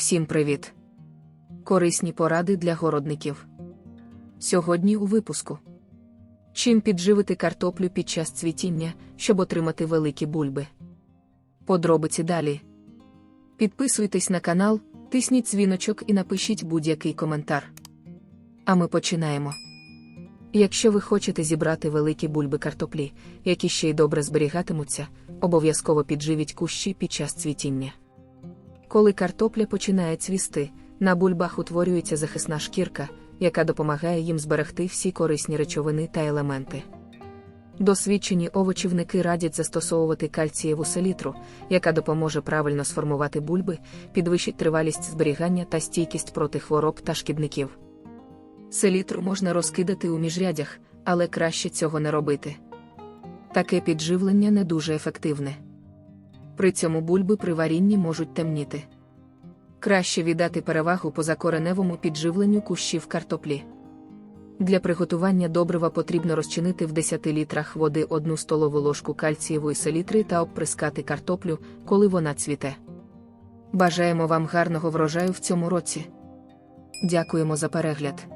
Всім привіт! Корисні поради для городників. Сьогодні у випуску. Чим підживити картоплю під час цвітіння, щоб отримати великі бульби. Подробиці далі. Підписуйтесь на канал, тисніть дзвіночок і напишіть будь-який коментар. А ми починаємо. Якщо ви хочете зібрати великі бульби картоплі, які ще й добре зберігатимуться, обов'язково підживіть кущі під час цвітіння. Коли картопля починає цвісти, на бульбах утворюється захисна шкірка, яка допомагає їм зберегти всі корисні речовини та елементи. Досвідчені овочівники радять застосовувати кальцієву селітру, яка допоможе правильно сформувати бульби, підвищить тривалість зберігання та стійкість проти хвороб та шкідників. Селітру можна розкидати у міжрядях, але краще цього не робити. Таке підживлення не дуже ефективне. При цьому бульби при варінні можуть темніти. Краще віддати перевагу позакореневому підживленню кущів картоплі. Для приготування добрива потрібно розчинити в 10 літрах води 1 столову ложку кальцієвої селітри та обприскати картоплю, коли вона цвіте. Бажаємо вам гарного врожаю в цьому році. Дякуємо за перегляд.